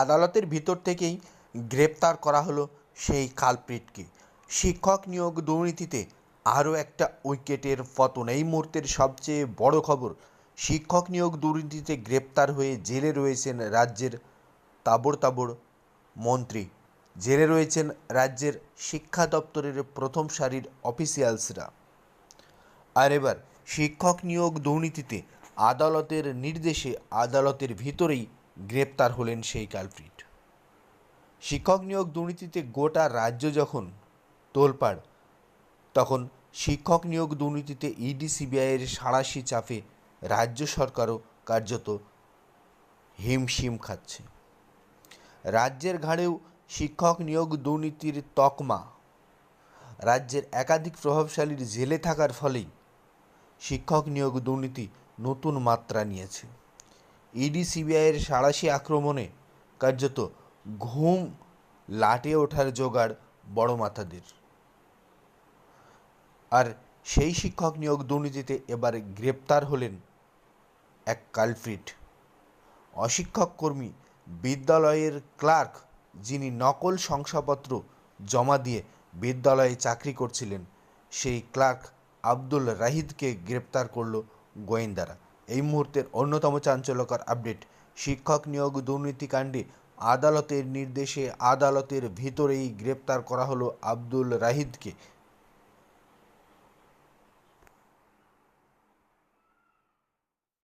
আদালতের ভিতর থেকেই গ্রেপ্তার করা হলো সেই কালপ্রিটকে। শিক্ষক নিয়োগ দুর্নীতিতে আরও একটা উইকেটের পতন। এই মুহূর্তের সবচেয়ে বড় খবর, শিক্ষক নিয়োগ দুর্নীতিতে গ্রেপ্তার হয়ে জেলে রয়েছেন রাজ্যের তাবড় তাবড় মন্ত্রী। জেলে রয়েছেন রাজ্যের শিক্ষা দপ্তরের প্রথম সারির অফিসিয়ালসরা। আর এবার, শিক্ষক নিয়োগ দুর্নীতিতে আদালতের নির্দেশে আদালতের ভিতরেই গ্রেপ্তার হলেন সেই কালপ্রিট। শিক্ষক নিয়োগ দুর্নীতিতে গোটা রাজ্য যখন তোলপাড়, তখন শিক্ষক নিয়োগ দুর্নীতিতে ইডি সিবিআইয়ের সাঁড়াশি চাপে রাজ্য সরকারও কার্যত হিমশিম খাচ্ছে। রাজ্যের ঘাড়েও শিক্ষক নিয়োগ দুর্নীতির তকমা। রাজ্যের একাধিক প্রভাবশালীর জেলে থাকার ফলেই শিক্ষক নিয়োগ দুর্নীতি নতুন মাত্রা নিয়েছে। ইডি সিবিআইয়ের সাঁড়াশি আক্রমণে কার্যত ঘুম লাটে ওঠার জোগাড় বড় মাথাদের। আর সেই শিক্ষক নিয়োগ দুর্নীতিতে এবার গ্রেপ্তার হলেন এক কালফ্রিট অশিক্ষক কর্মী বিদ্যালয়ের ক্লার্ক যিনি নকল শংসাপত্র জমা দিয়ে বিদ্যালয়ে চাকরি করছিলেন, সেই ক্লার্ক আব্দুল রাহিদকে গ্রেপ্তার করল গোয়েন্দারা। এই মুহূর্তের অন্যতম চাঞ্চল্যকর আপডেট, শিক্ষক নিয়োগ দুর্নীতিকাণ্ডে আদালতের নির্দেশে আদালতের ভিতরেই গ্রেপ্তার করা হলো আব্দুল রাহিদকে।